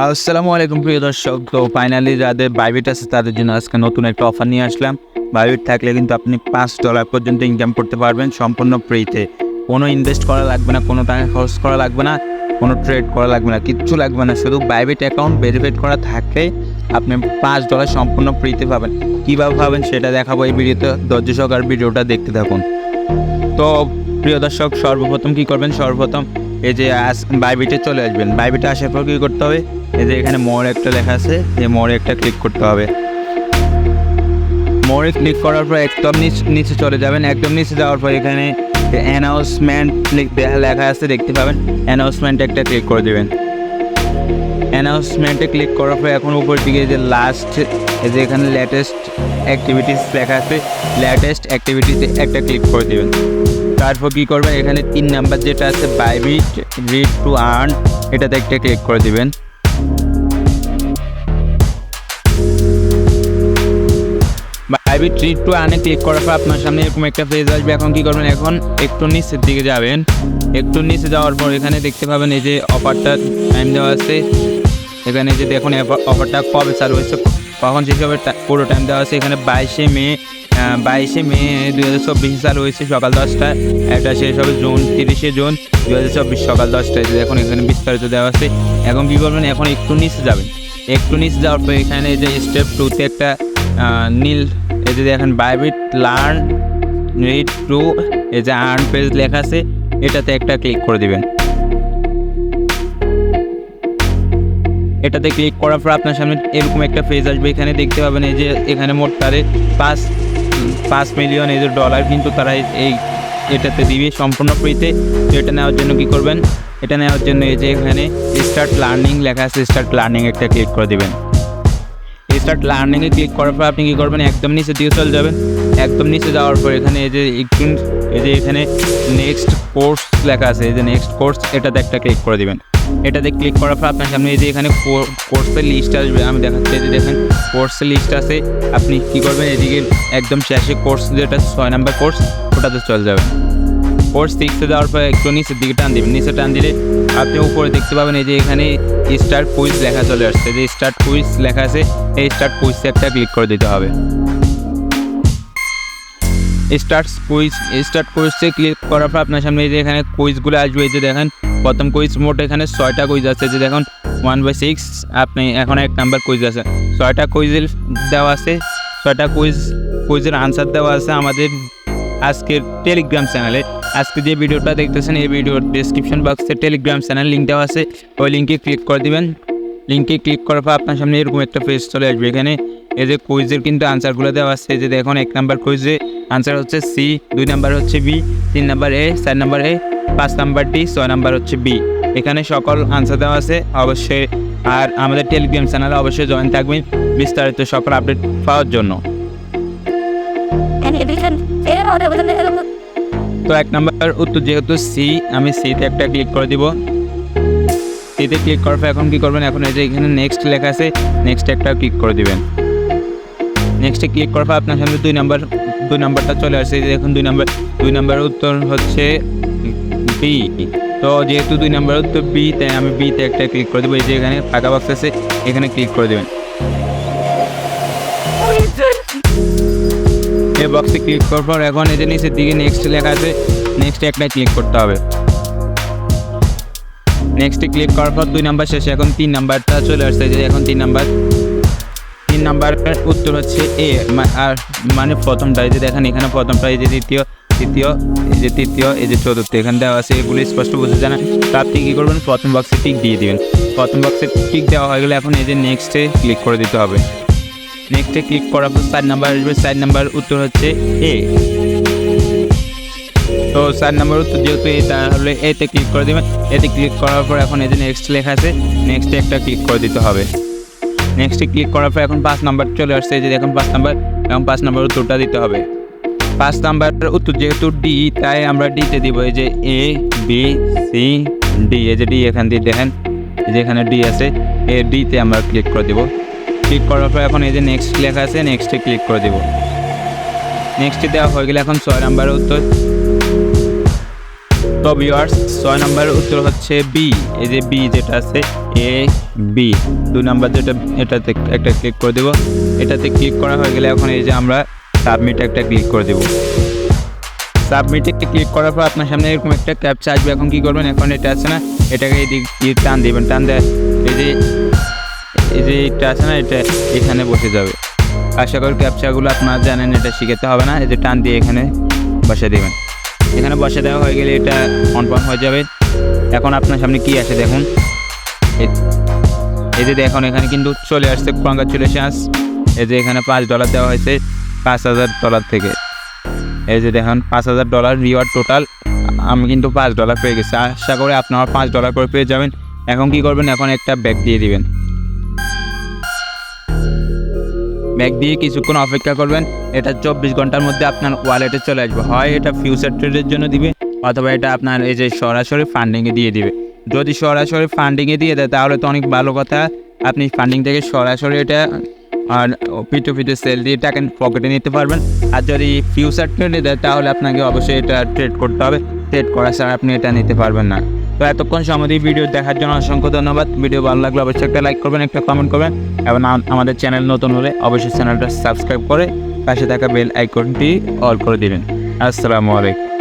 আসসালামু আলাইকুম প্রিয় দর্শক। তো ফাইনালি যাদের বাইবিট আছে, তাদের জন্য আজকে নতুন একটা অফার নিয়ে আসলাম। বাইবিট থাকলে কিন্তু আপনি পাঁচ ডলার পর্যন্ত ইনকাম করতে পারবেন সম্পূর্ণ ফ্রিতে কোনো ইনভেস্ট করা লাগবে না, কোনো টাকা খরচ করা লাগবে না, কোনো ট্রেড করা লাগবে না, কিচ্ছু লাগবে না। শুধু বাইবিট অ্যাকাউন্ট ভেরিফাইড করা থাকলে আপনি পাঁচ ডলার সম্পূর্ণ ফ্রিতে পাবেন। কীভাবে পাবেন সেটা দেখাবো এই ভিডিওতে। ধৈর্য সহকার ভিডিওটা দেখতে থাকুন। তো প্রিয় দর্শক, সর্বপ্রথম কী করবেন? সর্বপ্রথম এই যে বাইবিটে চলে আসবেন। বাইবিটে আসার পর কী করতে হবে? এই যে এখানে মোড় একটা লেখা আছে এই মোড়ে একটা ক্লিক করতে হবে। মোড়ে ক্লিক করার পর একদম নিচে চলে যাবেন। একদম নিচে যাওয়ার পর এখানে অ্যানাউন্সমেন্ট লেখা আছে, দেখতে পাবেন। অ্যানাউন্সমেন্ট একটা ক্লিক করে দেবেন। অ্যানাউন্সমেন্টে ক্লিক করার পর এখন উপর দিকে যে লাস্ট এই যে এখানে লেটেস্ট অ্যাক্টিভিটিস লেখা আছে লেটেস্ট অ্যাক্টিভিটিতে একটা ক্লিক করে দেবেন। তারপর কী করবেন এখানে তিন নাম্বার যেটা আছে বাইবিট রিড টু আর্ন এটাতে একটা ক্লিক করে দিবেন। বাইবিট রিড টু আর্নে ক্লিক করার পর আপনার সামনে এরকম একটা পেজ আসবে। এখন কী করবেন? এখন একটু নিচের দিকে যাবেন। একটু নিচে যাওয়ার পর এখানে দেখতে পাবেন এই যে অফারটা টাইম দেওয়া আছে। এখানে যে দেখুন অফারটা কবে চালু হয়েছে, কখন শেষ পুরো টাইম দেওয়া আছে। এখানে বাইশে মে বাইশে মে দু হাজার চব্বিশে চালু হয়েছে সকাল দশটায় একটা শেষ হবে জুন, তিরিশে জুন দু হাজার চব্বিশ সকাল দশটায়। এখন এখানে বিস্তারিত দেওয়া আছে। এখন কী করবেন? এখন একটু নিচে যাবেন। একটু নিচে যাওয়ার পর এখানে যে স্টেপ টুতে একটা নীল, এই যে দেখেন বাইবিট লার্ন রিড টু এই যে আর্ন পেজ লেখা আছে, এটাতে একটা ক্লিক করে দিবেন। এটাতে ক্লিক করার পর আপনার সামনে এরকম একটা পেজ আসবে। এখানে দেখতে পাবেন, এই যে এখানে মোট তারে পাঁচ পাঁচ মিলিয়ন এই ডলার কিন্তু তারা এই- এই এটাতে দিবে সম্পূর্ণ ফ্রিতে। তো এটা নেওয়ার জন্য কি করবেন? এটা নেওয়ার জন্য এই যে এখানে স্টার্ট লার্নিং লেখা আছে স্টার্ট লার্নিং একটা ক্লিক করে দেবেন। স্টার্ট লার্নিংয়ে ক্লিক করার পর আপনি কী করবেন? একদম নিচে দিয়ে চলে যাবেন। একদম নিচে যাওয়ার পর এখানে এই যে একটু এই যে এখানে নেক্সট কোর্স লেখা আছে। এই যে নেক্সট কোর্স এটাতে একটা ক্লিক করে দিবেন। এটাতে ক্লিক করার পর আপনার সামনে যে এখানে কোর্সের লিস্ট আসবে, আমি দেখাচ্ছি এই যে দেখেন কোর্সের লিস্ট আছে, আপনি কী করবেন, এদিকে একদম শেষে কোর্স যেটা ছয় নাম্বার কোর্স ওটাতে চলে যাবেন। কোর্স সিক্সে যাওয়ার পর একটু নিচের দিকে টান দিবেন, নিচে টান দিলে আপনি উপরে দেখতে পাবেন এই যে এখানে স্টার্ট কুইজ লেখা চলে আসছে, যে স্টার্ট কুইজ লেখা আছে, এই স্টার্ট কুইজে একটা ক্লিক করে দিতে হবে। স্টার্ট কুইজ স্টার্ট কুইজে ক্লিক করার পর আপনার সামনে যে এখানে কুইজগুলো আসবে যে দেখেন, প্রথম কুইজ মোট এখানে ছয়টা কুইজ আছে যে দেখুন ওয়ান বাই সিক্স আপনি এখন এক নাম্বার কুইজ আছে। ছয়টা কুইজের দেওয়া আছে, ছয়টা কুইজ কুইজের আনসার দেওয়া আছে আমাদের আজকের টেলিগ্রাম চ্যানেলে আজকে যে ভিডিওটা দেখতেছেন, এই ভিডিওর ডিসক্রিপশন বক্সে টেলিগ্রাম চ্যানেল লিঙ্ক দেওয়া আছে, ওই লিঙ্কে ক্লিক করে দিবেন। লিঙ্কে ক্লিক করার পর আপনার সামনে এরকম একটা পেজ চলে আসবে, এখানে এই যে কুইজের কিন্তু আনসারগুলো দেওয়া আছে এই যে দেখুন এক নাম্বার কুইজে আনসার হচ্ছে সি দুই নাম্বার হচ্ছে বি তিন নাম্বার এ চার নাম্বার এ পাঁচ নাম্বার ডি ছয় নাম্বার হচ্ছে বি। এখানে সকল আনসার দেওয়া আছে অবশ্যই। আর আমাদের টেলিগ্রাম চ্যানেলে অবশ্যই জয়েন থাকবেন বিস্তারিত সকল আপডেট পাওয়ার জন্য। তো এক নাম্বার উত্তর যেহেতু সি আমি সিতে একটা ক্লিক করে দিব। সিতে ক্লিক করার পর এখন কি করবেন? এখন এই যে এখানে নেক্সট লেখা আছে নেক্সট একটা ক্লিক করে দিবেন। নেক্সটে ক্লিক করার পর আপনার সামনে দুই নাম্বার দুই নাম্বারটা চলে আসছে দেখুন দুই নাম্বার দুই নাম্বারের উত্তর হচ্ছে বি তো যেহেতু দুই নাম্বার উত্তর বি তাই আমি বিতে একটা ক্লিক করে দেবো। এই যে এখানে ফাঁকা বক্স আছে, এখানে ক্লিক করে দেবেন। এই বক্সে ক্লিক করার পর এখন এই যে নিচের দিকে নেক্সট লেখা আছে নেক্সটে একটা ক্লিক করতে হবে। নেক্সটে ক্লিক করার পর দুই নাম্বার শেষে এখন তিন নাম্বারটা চলে আসছে। যে এখন তিন নাম্বার তিন নাম্বারের উত্তর হচ্ছে এ আর মানে প্রথমটা এই যে দেখেন, এখানে প্রথমটা এই যে দ্বিতীয় তৃতীয় এই যে তৃতীয়, এই যে চতুর্থ, এখানে দেওয়া আছে এগুলো স্পষ্ট বুঝে জানা তো আপনি কী করবেন? প্রথম বক্সে টিক দিয়ে দিবেন। প্রথম বক্সে টিক দেওয়া হয়ে গেলে এখন এই যে নেক্সটে ক্লিক করে দিতে হবে। নেক্সটে ক্লিক করার পর চার নাম্বার আসবে। চার নাম্বার উত্তর হচ্ছে এ। তো চার নাম্বার উত্তর যেহেতু এ, তাহলে এতে ক্লিক করে দেবেন। এতে ক্লিক করার পর এখন এই যে নেক্সট লেখা আছে নেক্সটে একটা ক্লিক করে দিতে হবে। নেক্সটে ক্লিক করার পর এখন পাঁচ নাম্বার চলে আসছে। যে এখন পাঁচ নাম্বার এবং পাঁচ নাম্বার উত্তরটা দিতে হবে। পাঁচ নাম্বার উত্তর যেহেতু ডি তাই আমরা ডিতে দিব। এই যে এ বি সি ডি এই যে ডি এখান দিয়ে দেখেন, এই যে এখানে ডি আছে এ ডিতে আমরা ক্লিক করে দেবো। ক্লিক করার পর এখন এই যে নেক্সট লেখা আছে নেক্সটে ক্লিক করে দেবো। নেক্সটে দেওয়া হয়ে গেলে এখন ছয় নাম্বারের উত্তর। তো ভিউয়ার্স ছয় নম্বরের উত্তর হচ্ছে বি এই যে বি যেটা আছে এ বি দুই নাম্বার যেটা, এটাতে একটা ক্লিক করে দেবো। এটাতে ক্লিক করা হয়ে গেলে এখন এই যে আমরা সাবমিট একটা ক্লিক করে দেবো। সাবমিটে ক্লিক করার পর আপনার সামনে এরকম একটা ক্যাপচা আসবে। এখন কি করবেন? এখন এটা আছে না, এটাকে এই দিক দিয়ে টান দিবেন। টান দেয়, এই যে এই যে এটা আছে না, এটা এখানে বসে যাবে। আশা করি ক্যাপচাগুলো আপনারা জানেন, এটা শিখাতে হবে না। এই যে টান দিয়ে এখানে বসে দেবেন। এখানে বসে দেওয়া হয়ে গেলে এটা কনফার্ম হয়ে যাবে। এখন আপনার সামনে কি আছে দেখুন। এই- যে দেখুন, এখানে কিন্তু চলে আসছে কংগ্রাচুলেশনস এই যে এখানে পাঁচ ডলার দেওয়া হয়েছে পাঁচ হাজার ডলার থেকে। এই যে দেখুন, পাঁচ হাজার ডলার রিওয়ার্ড টোটাল আমি কিন্তু পাঁচ ডলার পেয়ে গেছি। আশা করি আপনারা পাঁচ ডলার করে পেয়ে যাবেন। এখন কি করবেন? এখন একটা ব্যাগ দিয়ে দিবেন। ব্যাগ দিয়ে কিছুক্ষণ অপেক্ষা করবেন। এটা চব্বিশ ঘণ্টার মধ্যে আপনার ওয়ালেটে চলে আসবে। হয় এটা ফিউচার ট্রেডের জন্য দিবে, অথবা এটা আপনার এই যে সরাসরি ফান্ডিংয়ে দিয়ে দিবে। যদি সরাসরি ফান্ডিংয়ে দিয়ে দেয়, তাহলে তো অনেক ভালো কথা। আপনি ফান্ডিং থেকে সরাসরি এটা, আর পিটু পিটু সেল দিয়ে টাকা পকেটে নিতে পারবেন। আর যদি ফিউচার ট্রেডে দেয়, তাহলে আপনাকে অবশ্যই এটা ট্রেড করতে হবে। ট্রেড করা ছাড়া আপনি এটা নিতে পারবেন না। তো এতক্ষণ সময় ভিডিও দেখার জন্য অসংখ্য ধন্যবাদ। ভিডিও ভালো লাগলে অবশ্যই একটা লাইক করবেন, একটা কমেন্ট করবেন। এবং আমাদের চ্যানেল নতুন হলে অবশ্যই চ্যানেলটা সাবস্ক্রাইব করে পাশে থাকা বেল আইকনটি অল করে দিবেন। আসসালামু আলাইকুম।